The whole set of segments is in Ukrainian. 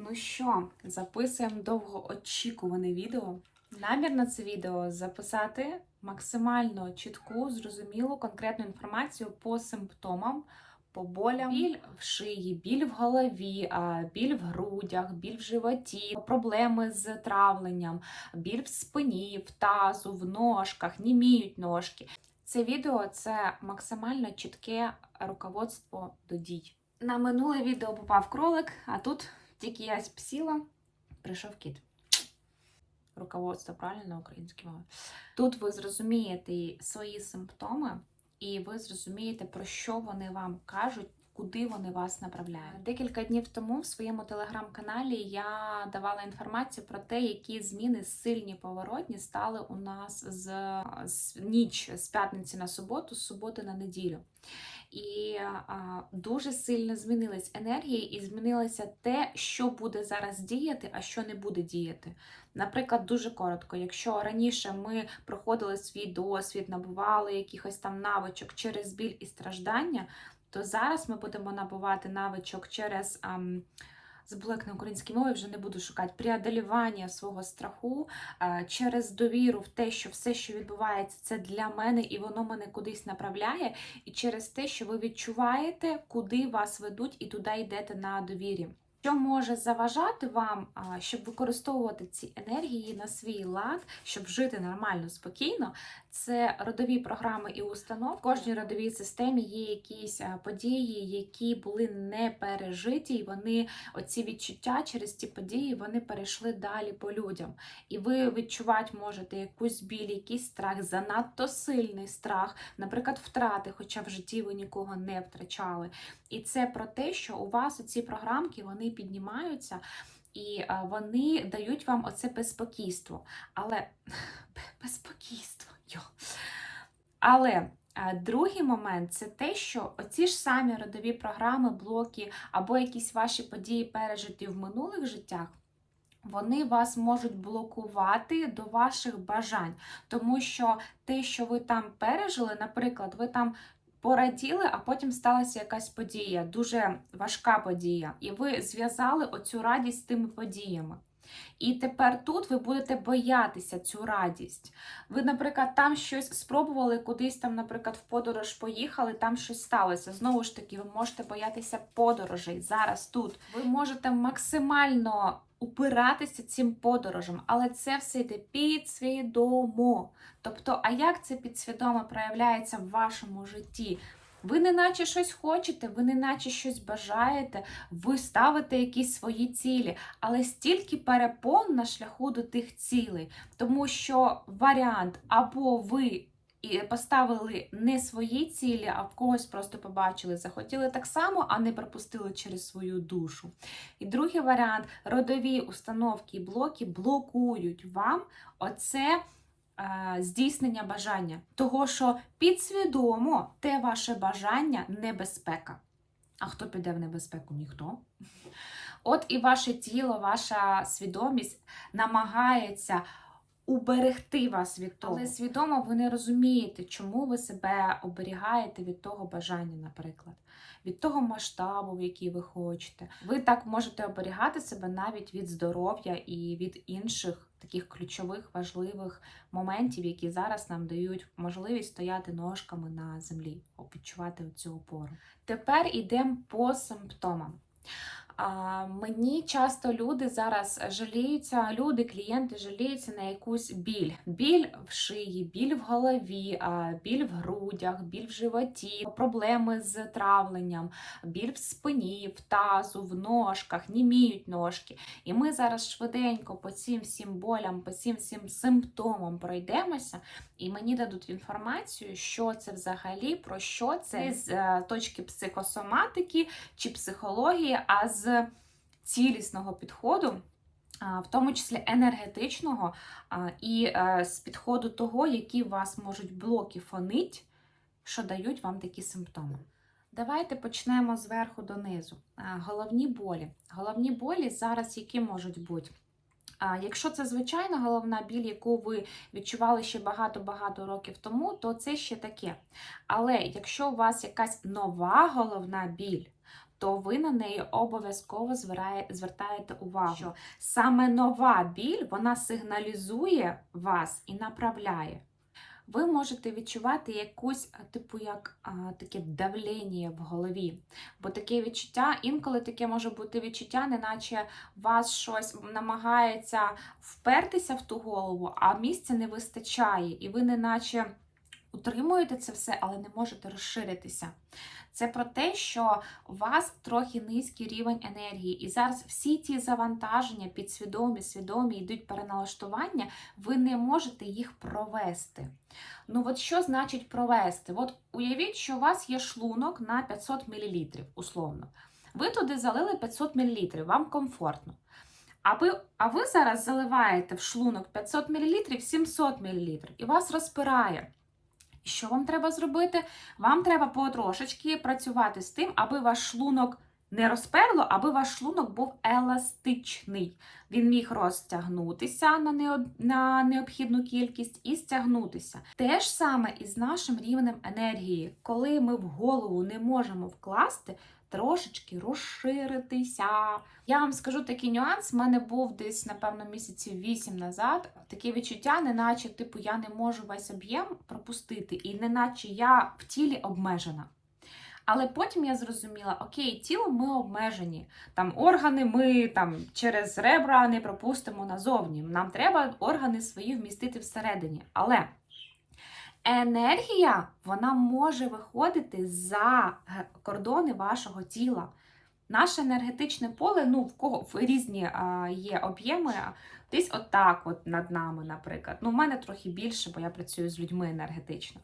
Ну що, записуємо довгоочікуване відео. Намір на це відео записати максимально чітку, зрозумілу, конкретну інформацію по симптомам, по болям, біль в шиї, біль в голові, біль в грудях, біль в животі, проблеми з травленням, біль в спині, в тазу, в ножках, німіють ножки. Це відео це максимально чітке руководство до дій. На минуле відео попав кролик, а тут тільки я сіла, прийшов кіт. Руководство правильно на українській мові. Тут ви зрозумієте свої симптоми, і ви зрозумієте, про що вони вам кажуть, куди вони вас направляють. Декілька днів тому в своєму телеграм-каналі я давала інформацію про те, які зміни сильні поворотні стали у нас з, з ніч з п'ятниці на суботу, з суботи на неділю. І а, дуже сильно змінились енергії, і змінилося те, що буде зараз діяти, а що не буде діяти. Наприклад, дуже коротко, якщо раніше ми проходили свій досвід, набували якихось там навичок через біль і страждання, то зараз ми будемо набувати навичок через. Ам, Забула, як на українській мові вже не буду шукати преодолювання свого страху через довіру в те, що все, що відбувається, це для мене, і воно мене кудись направляє, і через те, що ви відчуваєте, куди вас ведуть, і туди йдете на довірі. Що може заважати вам, щоб використовувати ці енергії на свій лад, щоб жити нормально, спокійно, це родові програми і установки. В кожній родовій системі є якісь події, які були не пережиті, і вони оці відчуття через ці події вони перейшли далі по людям. І ви відчувати можете якусь біль, якийсь страх, занадто сильний страх, наприклад, втрати, хоча в житті ви нікого не втрачали. І це про те, що у вас оці програмки вони піднімаються. І вони дають вам оце безпокійство. Але безпокійство. Йо. Але другий момент це те, що оці ж самі родові програми, блоки або якісь ваші події пережиті в минулих життях. Вони вас можуть блокувати до ваших бажань, тому що те, що ви там пережили, наприклад, ви там пораділи, а потім сталася якась подія, дуже важка подія, і ви зв'язали оцю радість з тими подіями. І тепер тут ви будете боятися цю радість. Ви, наприклад, там щось спробували, кудись там, наприклад, в подорож поїхали, там щось сталося. Знову ж таки, ви можете боятися подорожей зараз тут. Ви можете максимально упиратися цим подорожам, але це все йде підсвідомо. Тобто, а як це підсвідомо проявляється в вашому житті? Ви не наче щось хочете, ви не наче щось бажаєте, ви ставите якісь свої цілі, але стільки перепон на шляху до тих цілей, тому що варіант або ви і поставили не свої цілі, а в когось просто побачили, захотіли так само, а не пропустили через свою душу. І другий варіант родові установки і блоки блокують вам оце е, здійснення бажання. Того, що підсвідомо те ваше бажання небезпека. А хто піде в небезпеку? Ніхто. От і ваше тіло, ваша свідомість намагається уберегти вас від того. Але свідомо ви не розумієте, чому ви себе оберігаєте від того бажання, наприклад, від того масштабу, в який ви хочете. Ви так можете оберігати себе навіть від здоров'я і від інших таких ключових важливих моментів, які зараз нам дають можливість стояти ножками на землі, відчувати цю опору. Тепер йдемо по симптомам. Мені часто люди зараз жаліються, люди, клієнти жаліються на якусь біль. Біль в шиї, біль в голові, біль в грудях, біль в животі, проблеми з травленням, біль в спині, в тазу, в ножках, німіють ножки. І ми зараз швиденько по цим всім болям, по цим всім симптомам пройдемося, і мені дадуть інформацію, що це взагалі, про що це з е, точки психосоматики чи психології, а з цілісного підходу, в тому числі енергетичного, і е, з підходу того, які у вас можуть блоки фонить, що дають вам такі симптоми. Давайте почнемо зверху донизу. Головні болі. Головні болі зараз які можуть бути? Якщо це звичайна головна біль, яку ви відчували ще багато-багато років тому, то це ще таке. Але якщо у вас якась нова головна біль, то ви на неї обов'язково звертаєте увагу. Що саме нова біль вона сигналізує вас і направляє. Ви можете відчувати якусь, типу, як а, таке давлення в голові. Бо таке відчуття, інколи таке може бути відчуття, неначе вас щось намагається впертися в ту голову, а місця не вистачає, і ви неначе утримуєте це все, але не можете розширитися. Це про те, що у вас трохи низький рівень енергії, і зараз всі ті завантаження, підсвідомі, свідомі, йдуть переналаштування, ви не можете їх провести. Ну, от що значить провести? От уявіть, що у вас є шлунок на 500 мл, условно. Ви туди залили 500 мл, вам комфортно. А ви, а ви зараз заливаєте в шлунок 500 мл 700 мл, і вас розпирає. Що вам треба зробити? Вам треба потрошечки працювати з тим, аби ваш шлунок не розперло, аби ваш шлунок був еластичний. Він міг розтягнутися на необхідну кількість і стягнутися. Те ж саме і з нашим рівнем енергії, коли ми в голову не можемо вкласти. Трошечки розширитися. Я вам скажу такий нюанс. У мене був десь, напевно, місяців 8 назад. Таке відчуття, неначе, типу, я не можу весь об'єм пропустити, і неначе я в тілі обмежена. Але потім я зрозуміла, окей, тіло ми обмежені. Там органи ми там через ребра не пропустимо назовні. Нам треба органи свої вмістити всередині. Але енергія вона може виходити за кордони вашого тіла. Наше енергетичне поле, ну в кого в різні а, є об'єми, десь отак, от над нами, наприклад. Ну, в мене трохи більше, бо я працюю з людьми енергетично.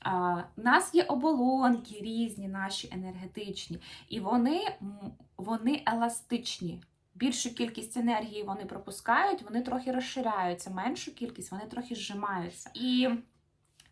А, У нас є оболонки різні, наші енергетичні, і вони, вони еластичні. Більшу кількість енергії вони пропускають, вони трохи розширяються, меншу кількість вони трохи зжимаються. І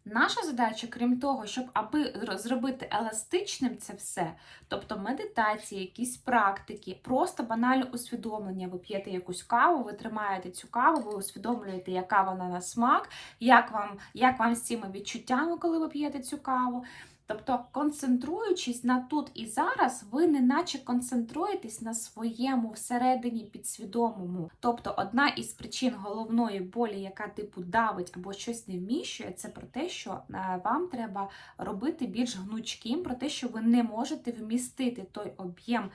наша задача, крім того, щоб аби зро- зробити еластичним це все, тобто медитації, якісь практики, просто банальне усвідомлення. Ви п'єте якусь каву, ви тримаєте цю каву, ви усвідомлюєте, яка вона на смак, як вам, як вам з цими відчуттями, коли ви п'єте цю каву. Тобто, концентруючись на тут і зараз, ви неначе концентруєтесь на своєму всередині підсвідомому. Тобто, одна із причин головної болі, яка типу давить або щось не вміщує, це про те, що е, вам треба робити більш гнучким, про те, що ви не можете вмістити той об'єм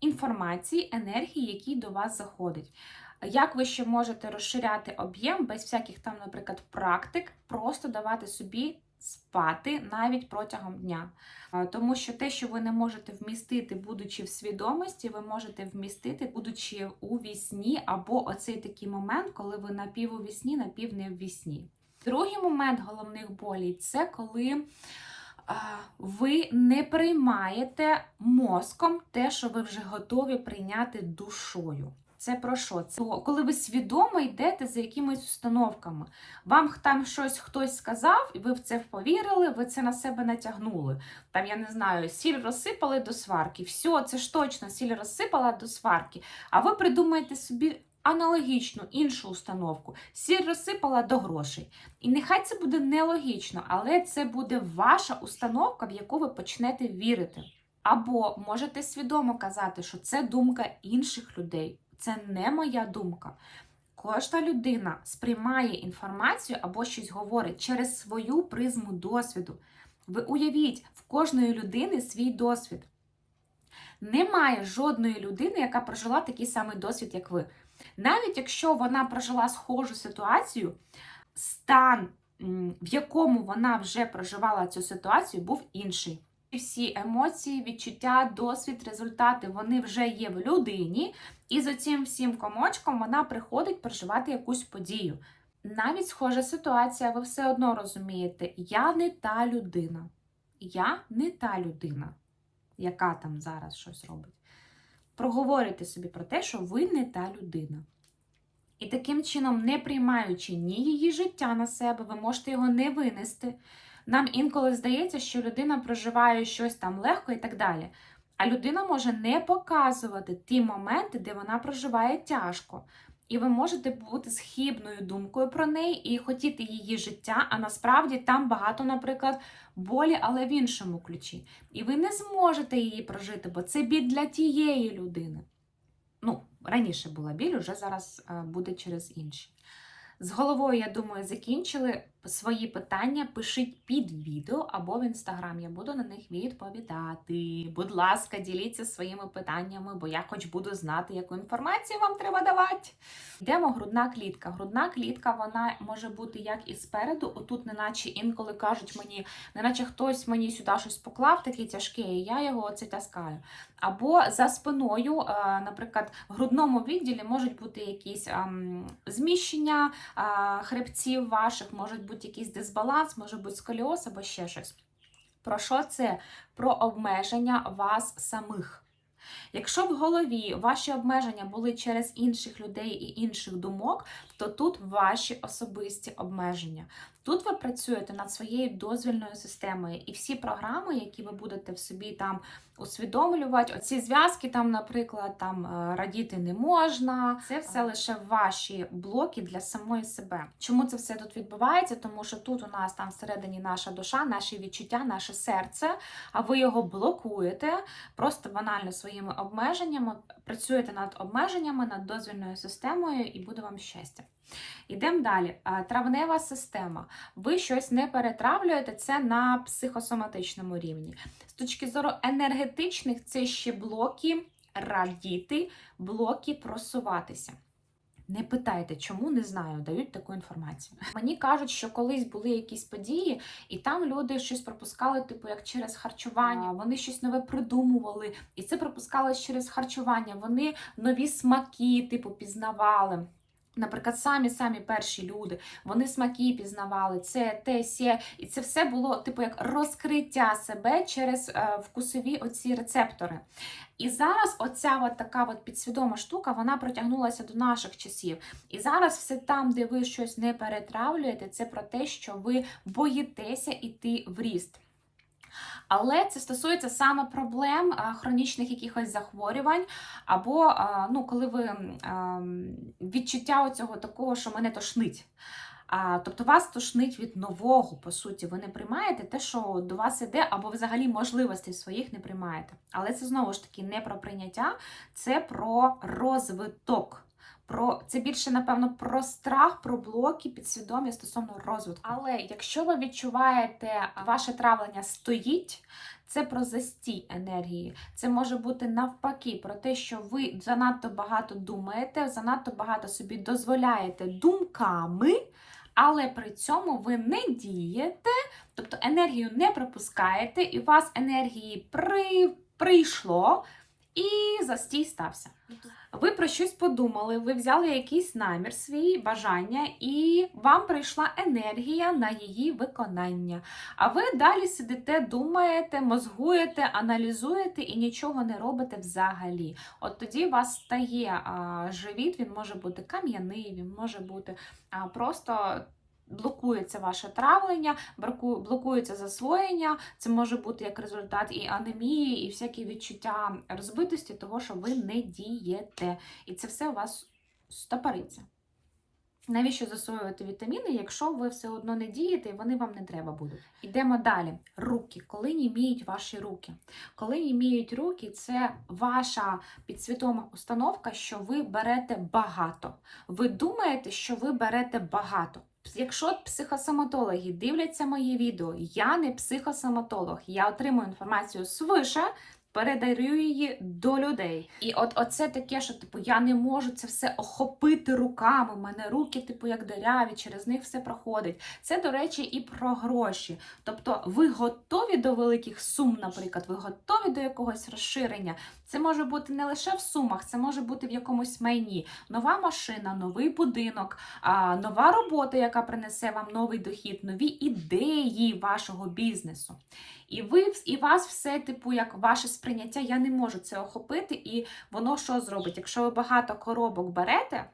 інформації, енергії, який до вас заходить. Як ви ще можете розширяти об'єм без всяких там, наприклад, практик, просто давати собі спати навіть протягом дня. Тому що те, що ви не можете вмістити, будучи в свідомості, ви можете вмістити, будучи у вісні, або оцей такий момент, коли ви напів у вісні, напів не в вісні. Другий момент головних болей це коли ви не приймаєте мозком те, що ви вже готові прийняти душою. Це про що? Це коли ви свідомо йдете за якимись установками. Вам там щось хтось сказав, і ви в це повірили, ви це на себе натягнули. Там, я не знаю, сіль розсипали до сварки. Все, це ж точно сіль розсипала до сварки. А ви придумаєте собі аналогічну іншу установку. Сіль розсипала до грошей. І нехай це буде нелогічно, але це буде ваша установка, в яку ви почнете вірити. Або можете свідомо казати, що це думка інших людей, це не моя думка. Кожна людина сприймає інформацію або щось говорить через свою призму досвіду. Ви уявіть, в кожної людини свій досвід. Немає жодної людини, яка прожила такий самий досвід, як ви. Навіть якщо вона прожила схожу ситуацію, стан, в якому вона вже проживала цю ситуацію, був інший. Всі емоції, відчуття, досвід, результати вони вже є в людині, і за цим всім комочком вона приходить проживати якусь подію. Навіть схожа ситуація, ви все одно розумієте, я не та людина. Я не та людина, яка там зараз щось робить. Проговорюйте собі про те, що ви не та людина. І таким чином, не приймаючи ні її життя на себе, ви можете його не винести. Нам інколи здається, що людина проживає щось там легко і так далі. А людина може не показувати ті моменти, де вона проживає тяжко. І ви можете бути з думкою про неї і хотіти її життя, а насправді там багато, наприклад, болі, але в іншому ключі. І ви не зможете її прожити, бо це біль для тієї людини. Ну, раніше була біль, уже зараз е, буде через інші. З головою, я думаю, закінчили свої питання. Пишіть під відео або в інстаграм. Я буду на них відповідати. Будь ласка, діліться своїми питаннями, бо я хоч буду знати, яку інформацію вам треба давати. Йдемо грудна клітка. Грудна клітка вона може бути як і спереду, отут, неначе інколи кажуть мені, неначе хтось мені сюди щось поклав, такий тяжкий, і я його оце таскаю. Або за спиною, е, наприклад, в грудному відділі можуть бути якісь зміщення е, хребців ваших, можуть бути якийсь дисбаланс, може бути сколіоз або ще щось. Про що це? Про обмеження вас самих. Якщо в голові ваші обмеження були через інших людей і інших думок, то тут ваші особисті обмеження. Тут ви працюєте над своєю дозвільною системою, і всі програми, які ви будете в собі там усвідомлювати, оці зв'язки, там, наприклад, там е, радіти не можна, це все лише ваші блоки для самої себе. Чому це все тут відбувається? Тому що тут у нас там всередині наша душа, наші відчуття, наше серце, а ви його блокуєте просто банально своїми обмеженнями, працюєте над обмеженнями, над дозвільною системою, і буде вам щастя. Йдемо далі. Травнева система. Ви щось не перетравлюєте, це на психосоматичному рівні. З точки зору енергетичних, це ще блоки радіти, блоки просуватися. Не питайте, чому не знаю, дають таку інформацію. Мені кажуть, що колись були якісь події, і там люди щось пропускали, типу як через харчування. Вони щось нове придумували, і це пропускалось через харчування. Вони нові смаки, типу, пізнавали. Наприклад, самі самі перші люди, вони смаки пізнавали, це те, сє, і це все було типу як розкриття себе через е, вкусові оці рецептори. І зараз оця от така от підсвідома штука, вона протягнулася до наших часів. І зараз все там, де ви щось не перетравлюєте, це про те, що ви боїтеся іти в ріст. Але це стосується саме проблем хронічних якихось захворювань, або ну, коли ви відчуття цього такого, що мене тошнить. А, Тобто вас тошнить від нового, по суті, ви не приймаєте те, що до вас іде, або взагалі можливостей своїх не приймаєте. Але це знову ж таки не про прийняття, це про розвиток. Про це більше, напевно, про страх, про блоки підсвідомі стосовно розвитку. Але якщо ви відчуваєте, ваше травлення стоїть, це про застій енергії. Це може бути навпаки, про те, що ви занадто багато думаєте, занадто багато собі дозволяєте думками. Але при цьому ви не дієте, тобто енергію не пропускаєте, і у вас енергії при... прийшло, і застій стався. Ви про щось подумали, ви взяли якийсь намір, свій бажання, і вам прийшла енергія на її виконання. А ви далі сидите, думаєте, мозгуєте, аналізуєте і нічого не робите взагалі. От тоді у вас стає а, живіт, він може бути кам'яний, він може бути а, просто блокується ваше травлення, блокується засвоєння. Це може бути як результат і анемії, і всякі відчуття розбитості, того, що ви не дієте. І це все у вас стопориться. Навіщо засвоювати вітаміни, якщо ви все одно не дієте і вони вам не треба будуть? Йдемо далі. Руки. Коли німіють ваші руки. Коли німіють руки, це ваша підсвідома установка, що ви берете багато. Ви думаєте, що ви берете багато. Якщо психосоматологи дивляться мої відео, я не психосоматолог, я отримую інформацію свише, передаю її до людей. І от оце таке, що типу я не можу це все охопити руками. У мене руки, типу, як деряві, через них все проходить. Це, до речі, і про гроші. Тобто, ви готові до великих сум, наприклад, ви готові до якогось розширення. Це може бути не лише в сумах, це може бути в якомусь майні. Нова машина, новий будинок, нова робота, яка принесе вам новий дохід, нові ідеї вашого бізнесу. І ви і вас все, типу, як ваше сприйняття, я не можу це охопити, і воно що зробить? Якщо ви багато коробок берете.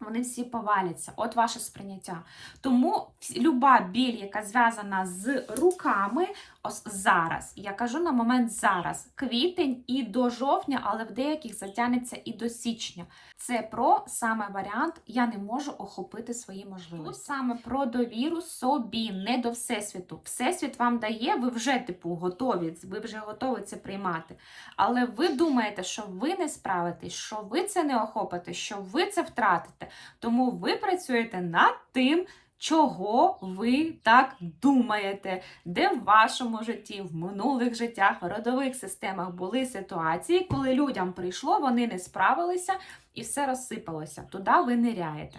вони всі поваляться. От ваше сприйняття. Тому люба біль, яка зв'язана з руками, ось зараз, я кажу на момент зараз, квітень і до жовтня, але в деяких затягнеться і до січня. Це про саме варіант Я не можу охопити свої можливості. Тут саме про довіру собі, не до всесвіту. Всесвіт вам дає, ви вже типу готові, ви вже готові це приймати. Але ви думаєте, що ви не справитесь, що ви це не охопите, що ви це втратите. Тому ви працюєте над тим, чого ви так думаєте, де в вашому житті, в минулих життях, в родових системах були ситуації, коли людям прийшло, вони не справилися і все розсипалося. Туди ви ниряєте.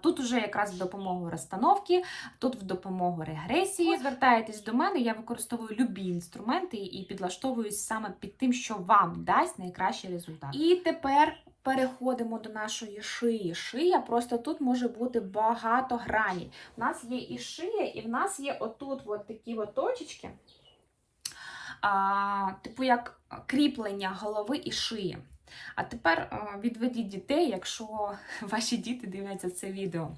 Тут уже якраз в допомогу розстановки, тут в допомогу регресії. Ви звертаєтесь до мене, я використовую любі інструменти і підлаштовуюсь саме під тим, що вам дасть найкращий результат. І тепер переходимо до нашої шиї. Шия просто тут може бути багато граней. У нас є і шия, і в нас є отут от такі от точечки, а, типу як кріплення голови і шиї. А тепер відведіть дітей, якщо ваші діти дивляться це відео.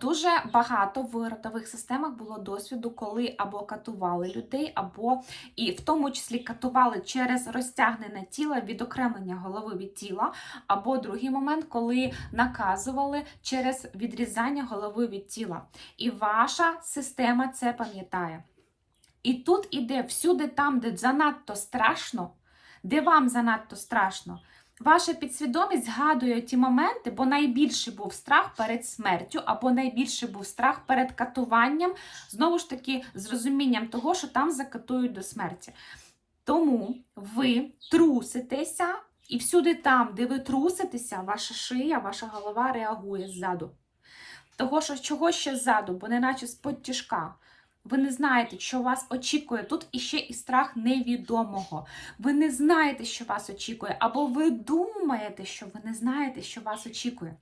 Дуже багато в родових системах було досвіду, коли або катували людей, або і в тому числі катували через розтягнене тіло, відокремлення голови від тіла, або другий момент, коли наказували через відрізання голови від тіла. І ваша система це пам'ятає. І тут іде всюди там, де занадто страшно, де вам занадто страшно. Ваша підсвідомість згадує ті моменти, бо найбільший був страх перед смертю, або найбільший був страх перед катуванням, знову ж таки, з розумінням того, що там закатують до смерті. Тому ви труситеся, і всюди там, де ви труситеся, ваша шия, ваша голова реагує ззаду. Того, що чого ще ззаду, бо неначе з-под тяжка. Ви не знаєте, що вас очікує. Тут іще і страх невідомого. Ви не знаєте, що вас очікує, або ви думаєте, що ви не знаєте, що вас очікує.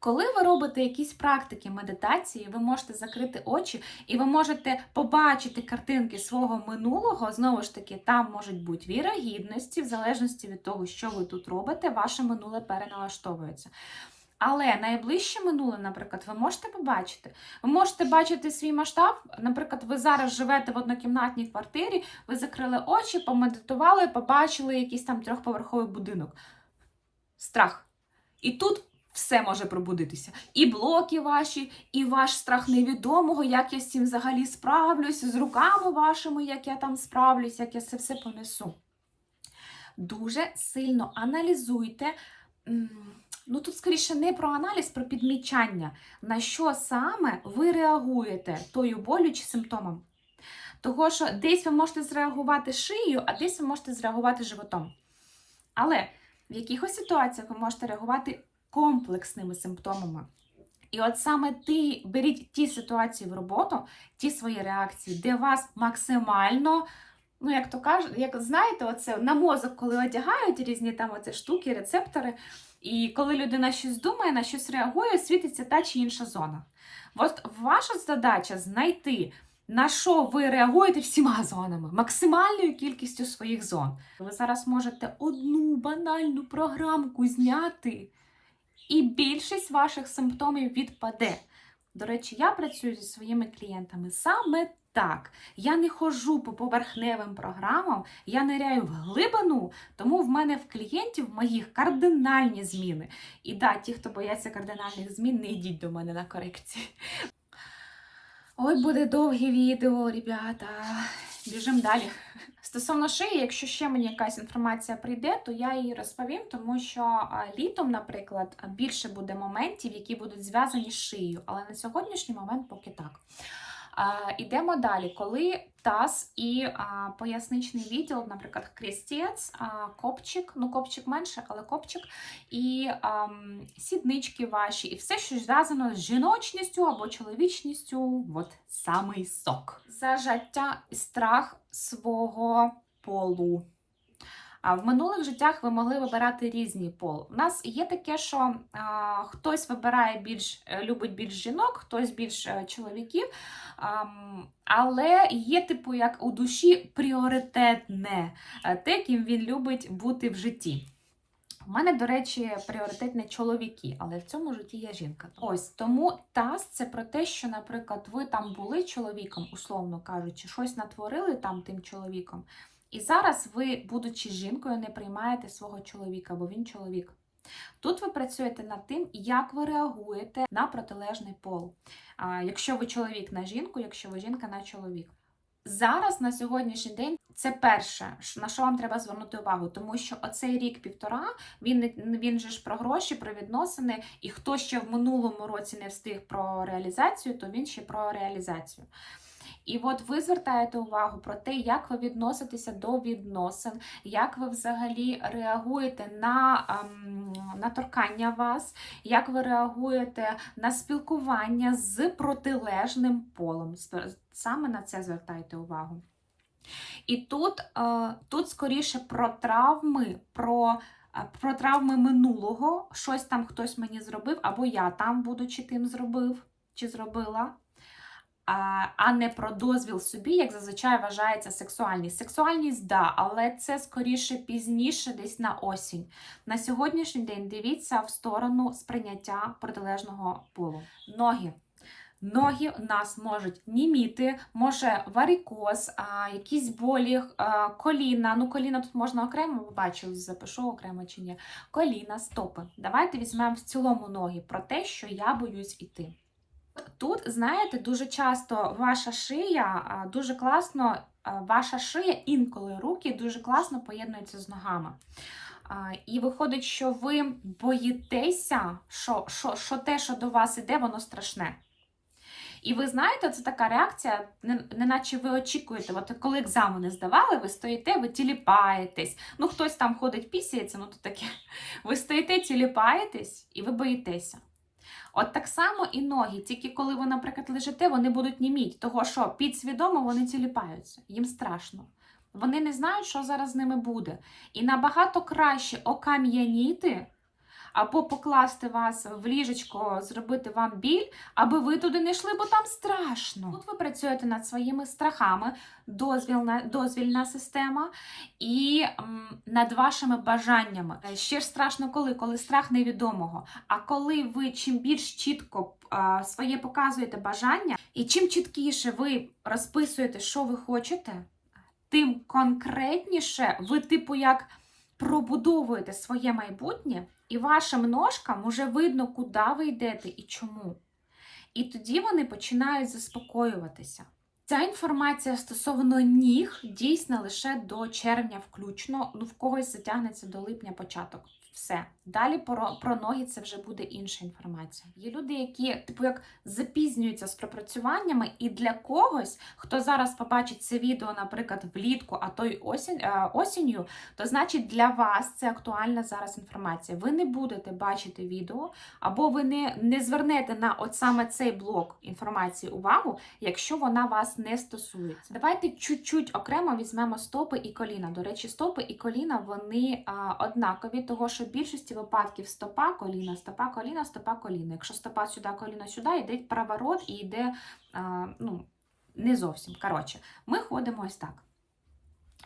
Коли ви робите якісь практики медитації, ви можете закрити очі і ви можете побачити картинки свого минулого. Знову ж таки, там можуть бути вірогідності, в залежності від того, що ви тут робите, ваше минуле переналаштовується. Але найближче минуле, наприклад, ви можете побачити. Ви можете бачити свій масштаб. Наприклад, ви зараз живете в однокімнатній квартирі, ви закрили очі, помедитували, побачили якийсь там трьохповерховий будинок. Страх. І тут все може пробудитися. І блоки ваші, і ваш страх невідомого, як я з цим взагалі справлюсь, з руками вашими, як я там справлюсь, як я це все понесу. Дуже сильно аналізуйте. Ну, тут скоріше не про аналіз, про підмічання, на що саме ви реагуєте тою болю чи симптомом. Того, що десь ви можете зреагувати шиєю, а десь ви можете зреагувати животом. Але в якихось ситуаціях ви можете реагувати комплексними симптомами. І от саме ти беріть ті ситуації в роботу, ті свої реакції, де вас максимально, ну як то кажуть, як знаєте, оце на мозок, коли одягають різні там оце штуки, рецептори. І коли людина щось думає, на щось реагує, світиться та чи інша зона. От ваша задача знайти, на що ви реагуєте всіма зонами, максимальною кількістю своїх зон. Ви зараз можете одну банальну програмку зняти, і більшість ваших симптомів відпаде. До речі, я працюю зі своїми клієнтами саме так. Я не ходжу по поверхневим програмам, я ниряю в глибину, тому в мене в клієнтів моїх кардинальні зміни. І да, ті, хто бояться кардинальних змін, не йдіть до мене на корекції. Ой, буде довге відео, ребята. Біжимо далі. Стосовно шиї, якщо ще мені якась інформація прийде, то я її розповім, тому що літом, наприклад, більше буде моментів, які будуть зв'язані з шиєю, але на сьогоднішній момент поки так. А, Ідемо далі. Коли таз і а, поясничний відділ, наприклад, крістець, а, копчик, ну копчик менше, але копчик, і ам, сіднички ваші, і все, що зв'язано з жіночністю або чоловічністю, от самий сок. Зажаття і страх свого полу. А в минулих життях ви могли вибирати різний пол. У нас є таке, що а, хтось вибирає більш е, любить більш жінок, хтось більш е, чоловіків. Ам, але є, типу, як у душі пріоритетне е, те, ким він любить бути в житті. У мене, до речі, пріоритет не чоловіки, але в цьому житті я жінка. Ось тому таз це про те, що, наприклад, ви там були чоловіком, условно кажучи, щось натворили там тим чоловіком. І зараз ви, будучи жінкою, не приймаєте свого чоловіка, бо він чоловік. Тут ви працюєте над тим, як ви реагуєте на протилежний пол. Якщо ви чоловік на жінку, якщо ви жінка на чоловік. Зараз на сьогоднішній день це перше, на що вам треба звернути увагу, тому що оцей рік-півтора він він же ж про гроші, про відносини, і хто ще в минулому році не встиг про реалізацію, то він ще про реалізацію. І от ви звертаєте увагу про те, як ви відноситеся до відносин, як ви взагалі реагуєте на, ем, на торкання вас, як ви реагуєте на спілкування з протилежним полом. Саме на це звертайте увагу. І тут, е, тут скоріше про травми, про, е, про травми минулого, щось там хтось мені зробив, або я там, будучи тим, зробив чи зробила. А, не про дозвіл собі, як зазвичай вважається сексуальність. Сексуальність, да, але це скоріше пізніше, десь на осінь. На сьогоднішній день дивіться в сторону сприйняття протилежного полу. Ноги. Ноги у нас можуть німіти, може варикоз, а, якісь болі, а, коліна. Ну, коліна тут можна окремо, побачу, запишу окремо чи ні. Коліна, стопи. Давайте візьмемо в цілому ноги про те, що я боюсь іти. Тут, знаєте, дуже часто ваша шия дуже класно, ваша шия, інколи руки дуже класно поєднуються з ногами. І виходить, що ви боїтеся, що, що, що те, що до вас іде, воно страшне. І ви знаєте, це така реакція, не- неначе ви очікуєте, от коли екзамени здавали, ви стоїте, ви тіліпаєтесь. Ну, хтось там ходить, пісяється, ну то таке. Ви стоїте, тіліпаєтесь і ви боїтеся. От так само і ноги, тільки коли ви, наприклад, лежите, вони будуть німіть, того що підсвідомо вони тіліпаються, їм страшно. Вони не знають, що зараз з ними буде. І набагато краще окам'яніти або покласти вас в ліжечко, зробити вам біль, аби ви туди не йшли, бо там страшно. Тут ви працюєте над своїми страхами, дозвільна, дозвільна система і м, над вашими бажаннями. Е, Ще ж страшно коли, коли страх невідомого. А коли ви чим більш чітко а, своє показуєте бажання, і чим чіткіше ви розписуєте, що ви хочете, тим конкретніше ви, типу, як пробудовуєте своє майбутнє, і вашим ножкам уже видно, куди ви йдете і чому. І тоді вони починають заспокоюватися. Ця інформація стосовно ніг дійсна лише до червня включно, ну в когось затягнеться до липня початок. Все. Далі про, про ноги це вже буде інша інформація. Є люди, які, типу, як запізнюються з пропрацюваннями, і для когось, хто зараз побачить це відео, наприклад, влітку, а то й осінь, е, осінню, то значить для вас це актуальна зараз інформація. Ви не будете бачити відео, або ви не, не звернете на от саме цей блок інформації увагу, якщо вона вас не стосується. Давайте чуть-чуть окремо візьмемо стопи і коліна. До речі, стопи і коліна вони а, однакові, того що в більшості випадків стопа, коліна, стопа, коліна, стопа, коліна. Якщо стопа сюди, коліна сюди, йде праворот і йде а, ну, не зовсім. Коротше, ми ходимо ось так.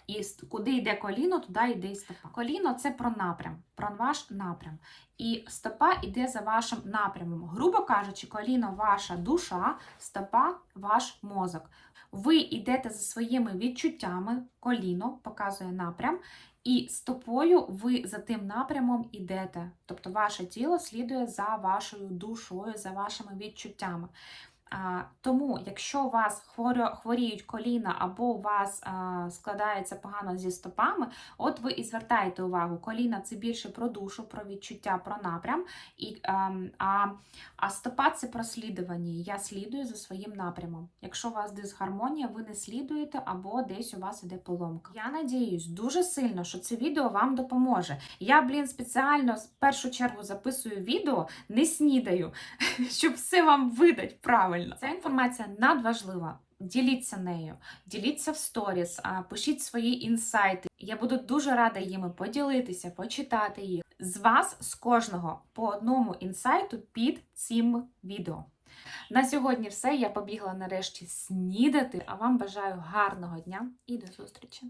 І куди йде коліно, туди йде і стопа. Коліно це про напрям, про ваш напрям. І стопа йде за вашим напрямом. Грубо кажучи, коліно ваша душа, стопа ваш мозок. Ви йдете за своїми відчуттями, коліно показує напрям, і стопою ви за тим напрямом йдете. Тобто ваше тіло слідує за вашою душою, за вашими відчуттями. Тому, якщо у вас хворіють коліна або у вас складається погано зі стопами, от ви і звертаєте увагу, коліна це більше про душу, про відчуття, про напрям, і, ем, а, а стопа це про слідування. Я слідую за своїм напрямом. Якщо у вас дисгармонія, ви не слідуєте або десь у вас іде поломка. Я надіюсь дуже сильно, що це відео вам допоможе. Я, блін, спеціально в першу чергу записую відео, не снідаю, щоб все вам видать правильно. Ця інформація надважлива. Діліться нею, діліться в сторіс, пишіть свої інсайти. Я буду дуже рада їми поділитися, почитати їх. З вас, з кожного, по одному інсайту під цим відео. На сьогодні все. Я побігла нарешті снідати, а вам бажаю гарного дня і до зустрічі!